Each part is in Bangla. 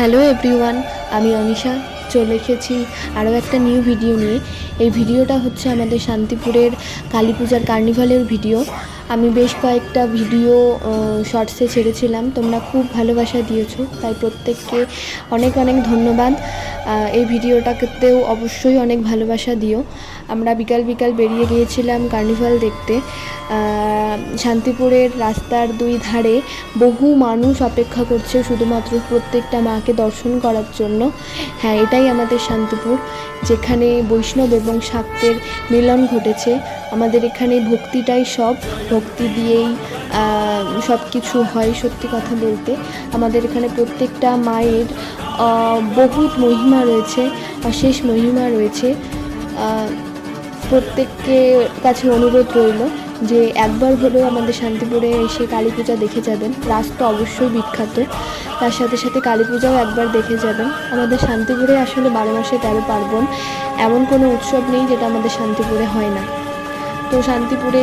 হ্যালো এভরিওয়ান আমি অনিশা। চলে এসেছি আরও একটা নিউ ভিডিও নিয়ে। এই ভিডিওটা হচ্ছে আমাদের শান্তিপুরের কালী পূজার কার্নিভালের ভিডিও আমি বেশ কয়েকটা ভিডিও শর্টসে ছেড়েছিলাম। তোমরা খুব ভালোবাসা দিয়েছ। তাই প্রত্যেককে অনেক অনেক ধন্যবাদ। এই ভিডিওটাকেতেও অবশ্যই অনেক ভালোবাসা দিও। আমরা বিকাল বিকাল বেরিয়ে গিয়েছিলাম কার্নিভাল দেখতে। শান্তিপুরের রাস্তার দুই ধারে বহু মানুষ অপেক্ষা করছে শুধুমাত্র প্রত্যেকটা মাকে দর্শন করার জন্য। হ্যাঁ এটাই আমাদের শান্তিপুর, যেখানে বৈষ্ণব এবং শাক্তের মিলন ঘটেছে। আমাদের এখানে ভক্তিটাই সব। ভক্তি দিয়েই সব কিছু হয় সত্যি কথা বলতে। আমাদের এখানে প্রত্যেকটা মায়ের বহুত মহিমা রয়েছে অশেষ মহিমা রয়েছে। আহ, প্রত্যেকের কাছে অনুরোধ রইল যে একবার হলেও আমাদের শান্তিপুরে এসে কালী পূজা দেখে যাবেন। রাস তো অবশ্যই বিখ্যাত। তার সাথে সাথে কালী পূজাও একবার দেখে যাবেন। আমাদের শান্তিপুরে আসলে বারো মাসে তেরো পার্বণ। এমন কোনো উৎসব নেই যেটা আমাদের শান্তিপুরে হয় না। তো শান্তিপুরে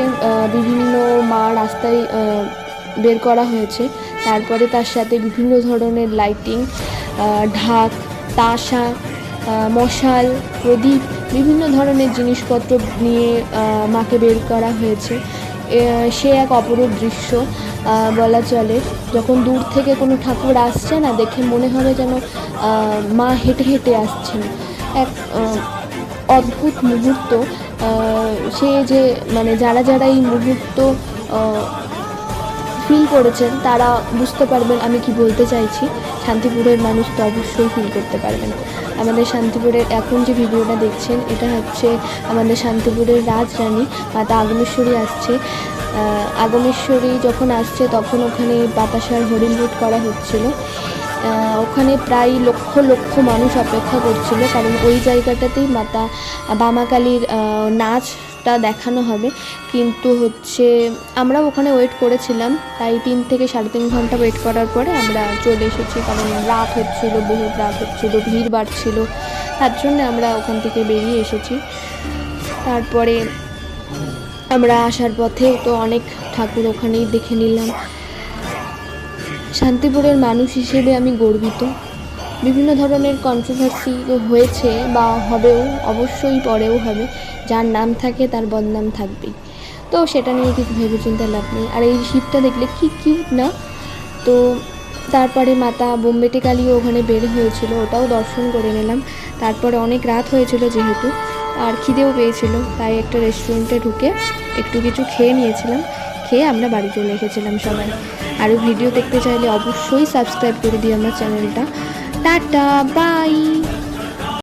বিভিন্ন মা রাস্তায় বের করা হয়েছে। তারপরে তার সাথে বিভিন্ন ধরনের লাইটিং ঢাক, তাসা মশাল, প্রদীপ, বিভিন্ন ধরনের জিনিসপত্র নিয়ে মাকে বের করা হয়েছে। সে এক অপরূপ দৃশ্য বলা চলে। যখন দূর থেকে কোনো ঠাকুর আসছে না, দেখে মনে হবে যেন মা হেঁটে হেঁটে আসছেন। এক অদ্ভুত মুহূর্ত। সে যে মানে যারা যারা এই মুহূর্ত ফিল করেছেন, তারা বুঝতে পারবেন আমি কি বলতে চাইছি। শান্তিপুরের মানুষ তো অবশ্যই ফিল করতে পারবেন আমাদের শান্তিপুরের এখন যে ভিডিওটা দেখছেন, এটা হচ্ছে আমাদের শান্তিপুরের রাজরানী, মাতা আগমেশ্বরী আসছে। আগমেশ্বরী যখন আসছে, তখন ওখানে বাতাসার হরিণ লুট করা হচ্ছিল। ওখানে প্রায় লক্ষ লক্ষ মানুষ অপেক্ষা করছিল, কারণ ওই জায়গাটাতেই মাতা বামাকালীর নাচটা দেখানো হবে। কিন্তু হচ্ছে আমরা ওখানে ওয়েট করেছিলাম, তাই তিন থেকে সাড়ে তিন ঘণ্টা ওয়েট করার পরে আমরা চলে এসেছি, কারণ রাত হচ্ছিল, বহুত রাত হচ্ছিল, ভিড় বাড়ছিল। তার জন্য আমরা ওখান থেকে বেরিয়ে এসেছি। তারপরে আমরা আসার পথে তো অনেক ঠাকুর ওখানেই দেখে নিলাম। শান্তিপুরের মানুষ হিসেবে আমি গর্বিত। বিভিন্ন ধরনের কন্ট্রোভার্সি হয়েছে বা হবেও, অবশ্যই পরেও হবে। যার নাম থাকে, তার বদনাম থাকবেই। তো সেটা নিয়ে কিছু ভেবে চিন্তা লাভ নেই। আর এই শিবটা দেখলে কি কিউট না? তো তারপরে মাতা বোম্বেটে কালীও ওখানে বের হয়েছিল, ওটাও দর্শন করে নিলাম। তারপরে অনেক রাত হয়েছিল যেহেতু, আর খিদেও পেয়েছিল। তাই একটা রেস্টুরেন্টে ঢুকে একটু কিছু খেয়ে নিয়েছিলাম। খেয়ে আমরা বাড়ি চলে এসেছিলাম সবাই। আরও ভিডিও দেখতে চাইলে অবশ্যই সাবস্ক্রাইব করে দিই আমার চ্যানেলটা টাটা বাই